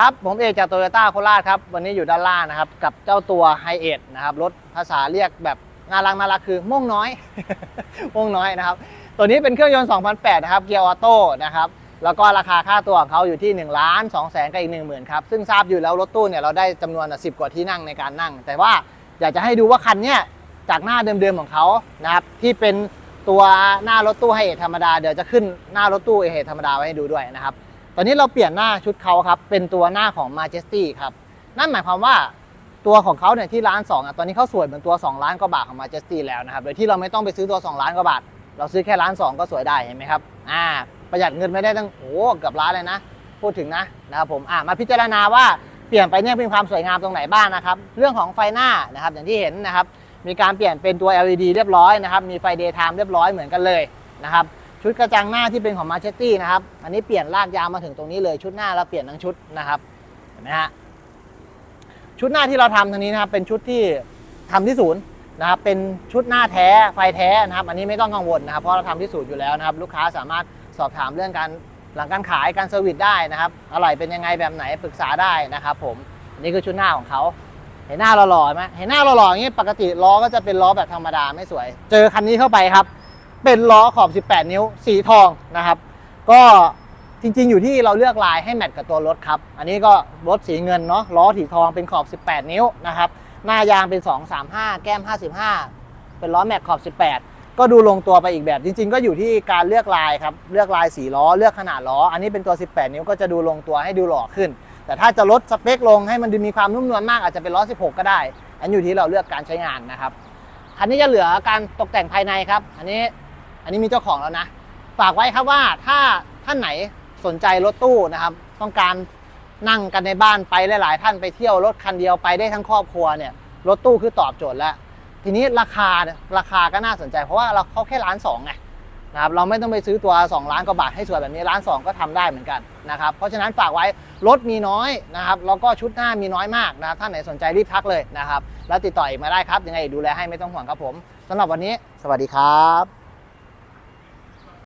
ครับผมเอกจากโตโยต้าโคราชครับ วันนี้อยู่ด้านล่างนะครับ กับเจ้าตัวไฮเอทนะครับ รถภาษาเรียกแบบน่ารักน่ารักคือม่วงน้อย ม่วงน้อยนะครับ ตัวนี้เป็นเครื่องยนต์ 2008 นะครับ เกียร์ออโต้นะครับ แล้วก็ราคาค่าตัวของเขาอยู่ที่1ล้าน2แสนกับอีก 1 0,000 ครับ ซึ่งทราบอยู่แล้วรถตู้เนี่ยเราได้จำนวน 10 กว่าที่นั่งในการนั่ง แต่ว่าอยากจะให้ดูว่าคันเนี้ยจากหน้าเดิมๆของเขานะครับที่เป็นตัวหน้ารถตู้ไฮเอทธรรมดาเดี๋ยวจะขึ้นหน้ารถตู้ไฮเอทธรรมดาไว้ให้ดูด้วยนะครับ อนนี้เราเปลี่ยนหน้าชุดเขาครับ เป็นตัวหน้าของ Majesty ครับ นั่นหมายความว่าตัวของเขาเนี่ยที่ร้าน2อะตอนนี้เขาสวยเหมือนตัว 2 ล้านกว่าบาทของ Majesty แล้วนะครับ โดยที่เราไม่ต้องไปซื้อตัว 2 ล้านกว่าบาท เราซื้อแค่ล้าน2ก็สวยได้เห็นไหมครับ อ่า ประหยัดเงินไม่ได้ตั้งโอ้เกือบล้านเลยนะ พูดถึงนะนะครับผม อ่ามาพิจารณาว่าเปลี่ยนไปเนี่ยเป็นความสวยงามตรงไหนบ้างนะครับ เรื่องของไฟหน้านะครับอย่างที่เห็นนะครับ มีการเปลี่ยนเป็นตัว LED เรียบร้อยนะครับ มีไฟ daytime เรียบร้อยเหมือนกันเลยนะครับ ชุดกระจังหน้าที่เป็นของ m a เชตตี้นะครับ อันนี้เปลี่ยนลากยาวมาถึงตรงนี้เลยชุดหน้าเราเปลี่ยนทั้งชุดนะครับ เห็นไหมฮะ ชุดหน้าที่เราทำทางนี้นะครับ เป็นชุดที่ทำที่ศูนย์นะครับ เป็นชุดหน้าแท้ไฟแท้นะครับ อันนี้ไม่ต้องกังวลนะครับ เพราะเราทำที่ศูนย์อยู่แล้วนะครับ ลูกค้าสามารถสอบถามเรื่องการหลังการขายการเซอร์วิสได้นะครับอะไรเป็นยังไงแบบไหนปรึกษาได้นะครับ ผมอันนี้คือชุดหน้าของเขาเห็นหน้าเราหล่อๆไหมเห็นหน้าเราหล่อๆอย่างนี้ปกติล้อก็จะเป็นล้อแบบธรรมดาไม่สวย เจอคันนี้เข้าไปครับ เป็นล้อขอบ 18 นิ้ว สีทองนะครับ ก็จริงๆ อยู่ที่เราเลือกลายให้แมทกับตัวรถครับ อันนี้ก็รถสีเงินเนาะ ล้อสีทองเป็นขอบ 18 นิ้วนะครับ หน้ายางเป็น 235 แก้ม 55 เป็นล้อแม็กขอบ 18 ก็ดูลงตัวไปอีกแบบ จริง ๆ ก็อยู่ที่การเลือกลายครับ เลือกลายสีล้อ เลือกขนาดล้อ อันนี้เป็นตัว 18 นิ้วก็จะดูลงตัวให้ดูหล่อขึ้น แต่ถ้าจะลดสเปคลงให้มันดูมีความนุ่มนวลมากอาจจะเป็นล้อ 16 ก็ได้ อันอยู่ที่เราเลือกการใช้งานนะครับ คันนี้จะเหลือการตกแต่งภายในครับ อันนี้ นนี้มีเจ้าของแล้วนะ ฝากไว้ครับว่าถ้าท่านไหนสนใจรถตู้นะครับ ต้องการนั่งกันในบ้านไปหลาย ๆ ท่านไปเที่ยวรถคันเดียวไปได้ทั้งครอบครัวเนี่ยรถตู้คือตอบโจทย์แล้ว ทีนี้ราคาเนี่ยราคาก็น่าสนใจ เพราะว่าเราเขาแค่ล้านสองไงนะครับเราไม่ต้องไปซื้อตัว 2 ล้านกว่าบาทให้สวยแบบนี้ล้านสองก็ทำได้เหมือนกันนะครับเพราะฉะนั้นฝากไว้รถมีน้อยนะครับแล้วก็ชุดหน้ามีน้อยมากนะครับท่านไหนสนใจรีบทักเลยนะครับแล้วติดต่ออีกมาได้ครับยังไงดูแลให้ไม่ต้องห่วงครับผมสำหรับวันนี้ สวัสดีครับ